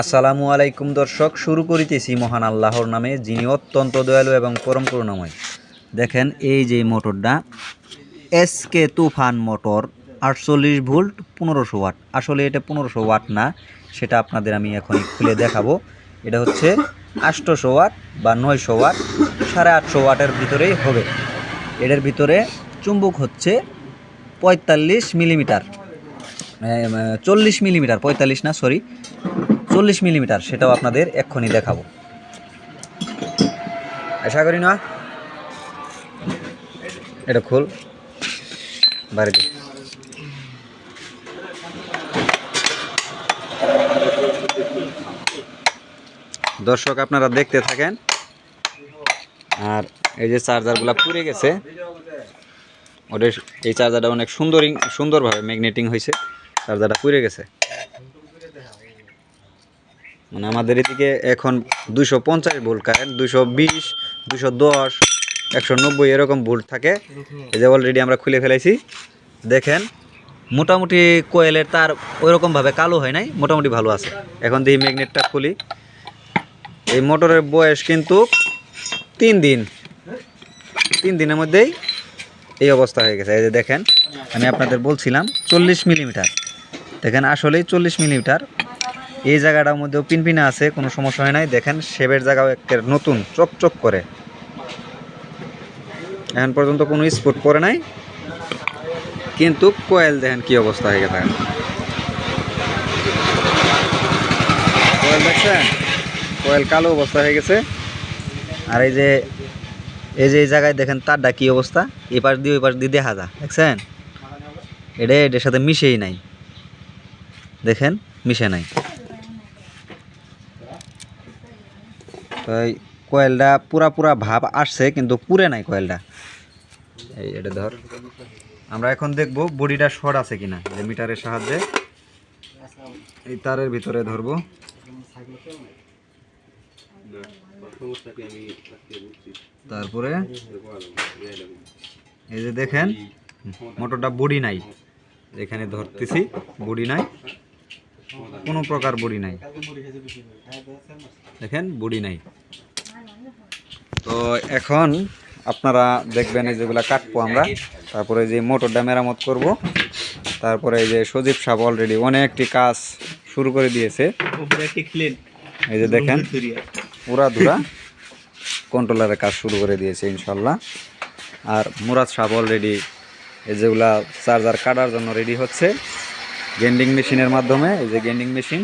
আসসালামু আলাইকুম দর্শক, শুরু করিতেছি মহান আল্লাহর নামে, যিনি অত্যন্ত দয়ালু এবং পরম করুণাময়। দেখেন, এই যে মোটরটা, এস কে তুফান মোটর, আটচল্লিশ ভোল্ট, পনেরোশো ওয়াট। আসলে এটা পনেরোশো ওয়াট না, সেটা আপনাদের আমি এখন খুলে দেখাবো। এটা হচ্ছে আটশোশো ওয়াট বা নয়শো ওয়াট, সাড়ে আটশো ওয়াটের ভিতরেই হবে। এটার ভিতরে চুম্বক হচ্ছে পঁয়তাল্লিশ মিলিমিটার চল্লিশ মিলিমিটার, পঁয়তাল্লিশ না, সরি চল্লিশ মিলিমিটার, সেটাও আপনাদের এক্ষুনি দেখাবো। আশা করি না? এটা খোল। বাইরে দর্শক, আপনারা দেখতে থাকেন। আর এই যে চার্জারগুলো পুড়ে গেছে, ওদের এই চার্জারটা অনেক সুন্দর সুন্দরভাবে ম্যাগনেটিং হয়েছে। চার্জারটা পুড়ে গেছে। মানে আমাদের এদিকে এখন দুশো পঞ্চাশ ভোল্ট কারেন্ট দুশো বিশ দুশো দশ, একশো নব্বই এরকম ভোল্ট থাকে। এই যে অলরেডি আমরা খুলে ফেলেছি দেখেন, মোটামুটি কোয়েলের তার ওইরকমভাবে কালো হয় নাই, মোটামুটি ভালো আছে। এখন দেখি ম্যাগনেটটা খুলি। এই মোটরের বয়স কিন্তু তিন দিন। তিন দিনের মধ্যেই এই অবস্থা হয়ে গেছে। এই যে দেখেন, আমি আপনাদের বলছিলাম চল্লিশ মিলিমিটার। দেখেন, আসলেই চল্লিশ মিলিমিটার। এই জায়গাটার মধ্যেও পিনপিনা আছে, কোনো সমস্যা হয় নাই। দেখেন শেবের জায়গাও একটা নতুন, চকচক করে। এখন পর্যন্ত কোনো স্পট পরে নাই। কিন্তু কোয়েল দেখেন কি অবস্থা হয়ে গেছে। কোয়েল দেখছেন? কোয়েল কালো অবস্থা হয়ে গেছে। আর এই যে এই যে এই জায়গায় দেখেন, তারটা কি অবস্থা? এই পাশ দিয়ে, ওই পাশ দিয়ে দেখা যা দেখছেন? এটা এটার সাথে মিশেই নাই। দেখেন, মিশে নাই। তো এই কয়েলটা পুরা পুরা ভাব আসছে, কিন্তু পুরে নাই কয়েলটা। এই এটা ধর। আমরা এখন দেখব বডিটা শর্ট আছে কিনা, যে মিটারের সাহায্যে। এই তারের ভিতরে ধরবো। তারপরে এই যে দেখেন, মোটরটা বডি নাই। এখানে ধরতেছি, বডি নাই। কোনো প্রকার বডি নাই। দেখেন বডি নাই। তো এখন আপনারা দেখবেন এই যেগুলা কাটবো আমরা তারপরে যে মোটরটা মেরামত করব তারপরে এই যে সজীব সাহেব অলরেডি অনেকটি কাজ শুরু করে দিয়েছে। এই যে দেখেন পুরা ধুরা কন্ট্রোলারের কাজ শুরু করে দিয়েছে ইনশাল্লাহ। আর মুরাদ সাহেব অলরেডি এই যেগুলা চার্জার কাটার জন্য রেডি হচ্ছে। গেন্ডিং মেশিনের মাধ্যমে এই যে গেন্ডিং মেশিন